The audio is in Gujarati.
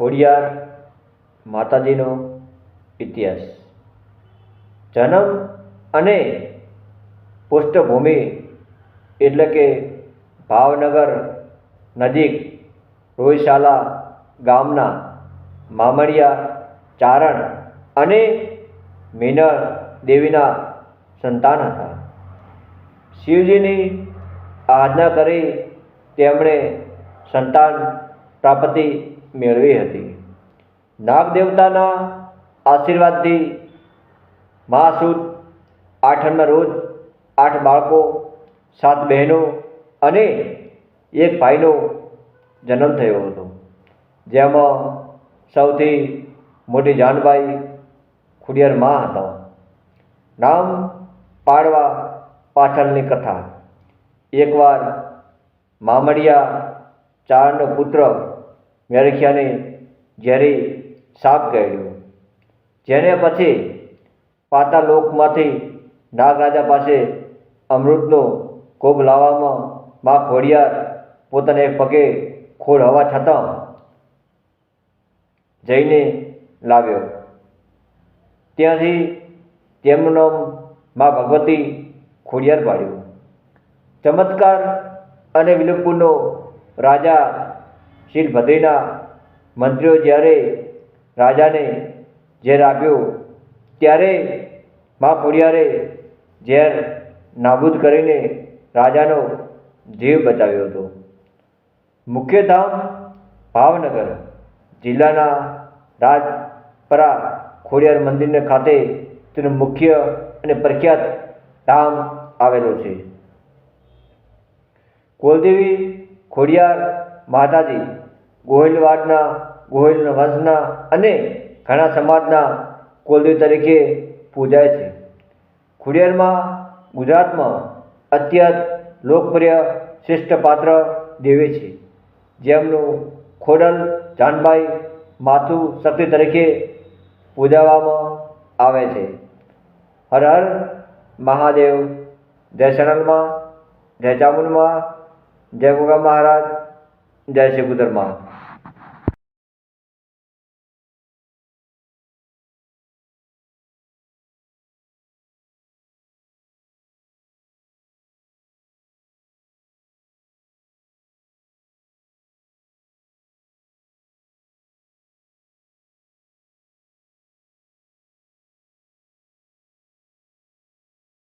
ખોડિયાર, માતાજીનો ઇતિહાસ. જન્મ અને પૃષ્ઠભૂમિ એટલે કે ભાવનગર નજીક રોયશાલા ગામના મામડિયા ચારણ અને મીનળ દેવીના સંતાન હતા. શિવજીની આરાધના કરી તેમણે સંતાન પ્રાપ્તિ મેળવી હતી. નાગ દેવતાના આશીર્વાદથી મહાસુદ આઠમના રોજ આઠ બાળકો, સાત બહેનો અને એક ભાઈનો જન્મ થયો હતો. જેમાં સૌથી મોટી જાનબાઈ ખુડિયાર મા હતા. નામ પાડવા પાછળની કથા. એકવાર મામડિયા ચારણનો પુત્ર મેરખિયાને ઝેરી સાપ ગળ્યો જેને પછી પાતાલોકમાંથી નાગરાજા પાસે અમૃતનો કોબ લાવવામાં મા ખોડિયાર પોતાને પગે ખોડ હવા છતાં જઈને લાવ્યો. ત્યાંથી તેમનું નામ મા ભગવતી ખોડિયાર પાડ્યું. ચમત્કાર અને વિલુપુરનો રાજા શીલભદ્રીના મંત્રીઓ જ્યારે રાજાને ઝેર આપ્યું, ત્યારે મા ખોડિયારે ઝેર નાબૂદ કરીને રાજાનો જીવ બચાવ્યો હતો. મુખ્ય ધામ ભાવનગર જિલ્લાના રાજપરા ખોડિયાર મંદિરને ખાતે તેનું મુખ્ય અને પ્રખ્યાત ધામ આવેલું છે. કુલદેવી ખોડિયાર માતાજી ગોહિલવાડના ગોહિલ વંશના અને ઘણા સમાજના કુલદેવ તરીકે પૂજાય છે. ખોડિયારમાં ગુજરાતમાં અત્યંત લોકપ્રિય શ્રેષ્ઠ પાત્ર દેવી છે. જેમનું ખોડલ જાનબાઈ માથું શક્તિ તરીકે પૂજાવામાં આવે છે. હર હર મહાદેવ, જય શરણમાં, જય ચામુંડમાં, જય ગોગા મહારાજ. જય શ્રી ગુદરમાં